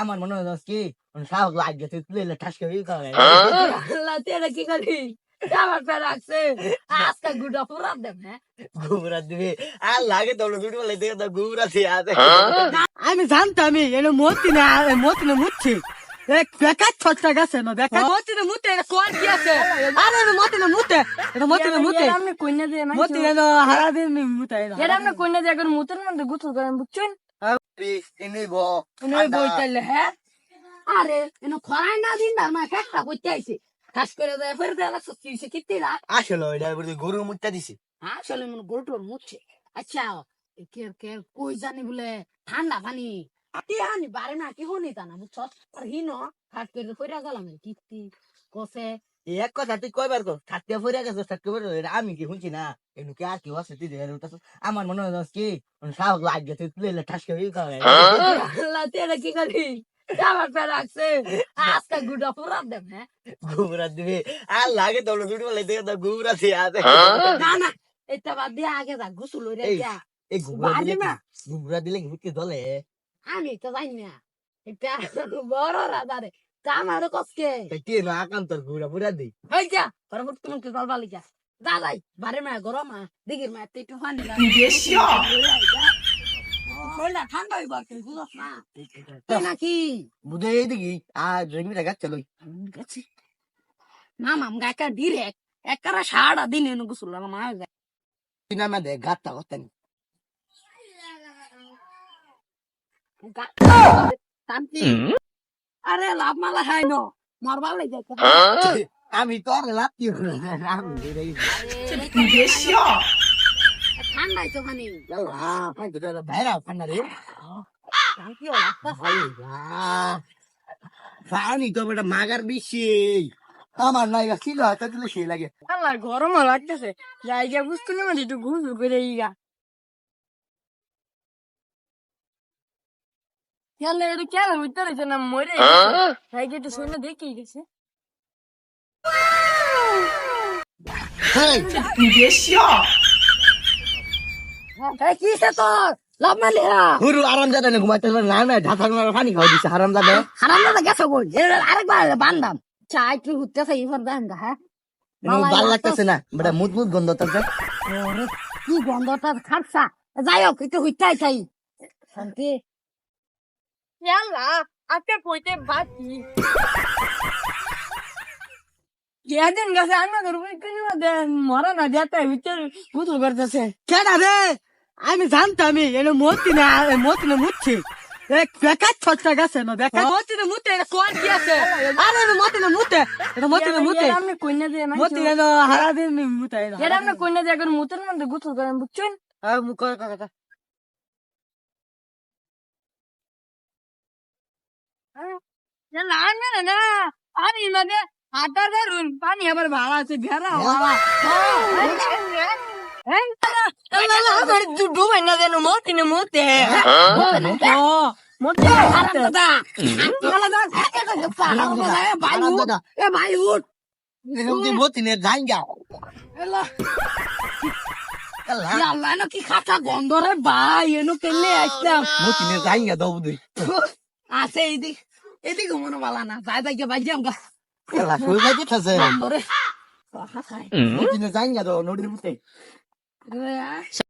আমার মনে হয় কি সাহস লাগছে তুই তুলে ঠাস করে করে আল্লাহ তেরা কি করি আমার পে রাখছে। আজকে গুড়া পুরা দেব হ্যাঁ? ঘুমরা দিবে? আর লাগে তো ভিডিও বলে দেখে তো ঘুমরা দিয়ে আছে। আমি জানতামই এটা মতি না মতি না মুচ্ছি। বেকার ছটটা গেছে না বেকার। মতি না মুতে এটা কোন কি আছে? আরে এটা মতি না মুতে এটা মতি না মুতে। আপনি কইনা দিয়ে মতি না হারা দিন মুতে এর আপনি কইনা দিয়ে এখন মুতের মধ্যে গুছল করেন বুঝছেন হ্যাঁ? আরে এনে খরাই না দিন না মা ফেকটা কইতে আইছে। খাস করে দেয় ফের দেয় সত্যি সে কিত্তি না। আসলে এটা বলতে গরুর মুটটা দিছে। আসলে মনে গরুটোর আচ্ছা কে কে কই জানি বলে ঠান্ডা পানি। কি হানি বারে না কি হনি তা না বুঝছ? আর হিনো খাস করে গেলাম কিত্তি কসে। এক কথা তুই কয়বার কর থাকতে ফুরে গেছো থাকতে ফুরে আমি কি শুনছি না? এনু কি আর কি আছে তুই দেখে উঠেছ আমার মনে হয় কি? সাহস লাগছে তুই তুলে ঠাস করে করে আল্লাহ তেরা কি করি আমার পে রাখছে আজকে গুড়া পুরা দেব হ্যাঁ? ঘুমরা দিবে? আর লাগে তো বলে তো দিয়ে আছে। না না এটা বাদ দিয়ে আগে যা গুসুল হইরা এই, যা। এই ঘুমরা দিলে না। দিলে কি দলে আমি তো জানি না। এটা বড় রাজারে। তা আমার কসকে তাই কে না আকাম তোর ঘুরা পুরা দি। হই যা পরে ফুট তুমি কি গলবা লিখা যা যাই বারে মা গরম মা দিগির মা একটু পানি না শরীরটা ঠান্ডা হইব তুই বুঝছ না? তুই নাকি? বুঝে এই দেখি আর জমিটা গাছ চলো। গেছি? না মাম গাকা ডিরেক্ট একরা সারা দিন এনে গুসুল মা যায়। তুই না মা দেখ গাছটা করতেন আরে লাভ মালা খাই ন মরবার লাই যাই আমি তো আর লাত্তি আমি ঠান্ডাই তো খানি। ভাইরা ফান্না রে। পানি তো বেটা মাগার বেশি। আমার নাই ছিল হাতে দিলে সেই লাগে। আল্লাহ গরম লাগতেছে। জায়গা বুঝতে না একটু ঘুরু করে ইগা কেন একটু কেন বুঝতে রয়েছে না মরে জায়গা একটু শুনে দেখি গেছে হ্যাঁ গন্ধটা খাটছা যাই হোক একটু হুইটাই চাই শান্তি ইয়াল্লা আজকে কইতে বাকি যেদিন গেছে আমরা করব মরা না যেতে ভিতরে গুতুল করতেছে কেডা রে আমি জানতামই এটা মতি না মতি না মুচ্ছি বেকার ছটটা গেছে না বেকার মতি না মুতে এটা কোন কি আছে আরে এটা মতি না মুতে এটা মতি না মুতে আপনি কইনা দিয়ে মতি না হারা দিন মুতে এর আপনি কইনা দিয়ে এখন মুতের মধ্যে গুতুল করেন বুঝছেন মুখ কথা ইয়াল্লা আনবে না না পানি মানে হাঁটা ধরুন পানি আবার ভাড়া আছে ভেড়া ভাড়া ডুবাই না যেন মতি না মতে মতে হারাম দাদা ভাই উঠ এ ভাই উঠ মতিনে যাই গা আল্লাহ না কি খাতা গন্ধ রে ভাই এনো কেলে আসলাম মতিনে যাই গা দাও বুঝি আছে এদিক মনে বলা না যাই যাই ভাই যাম গা খেলা শুয়ে যাই দিতেছে গন্ধ রে মতিনে যাই গা দাও নদীর মুতে এ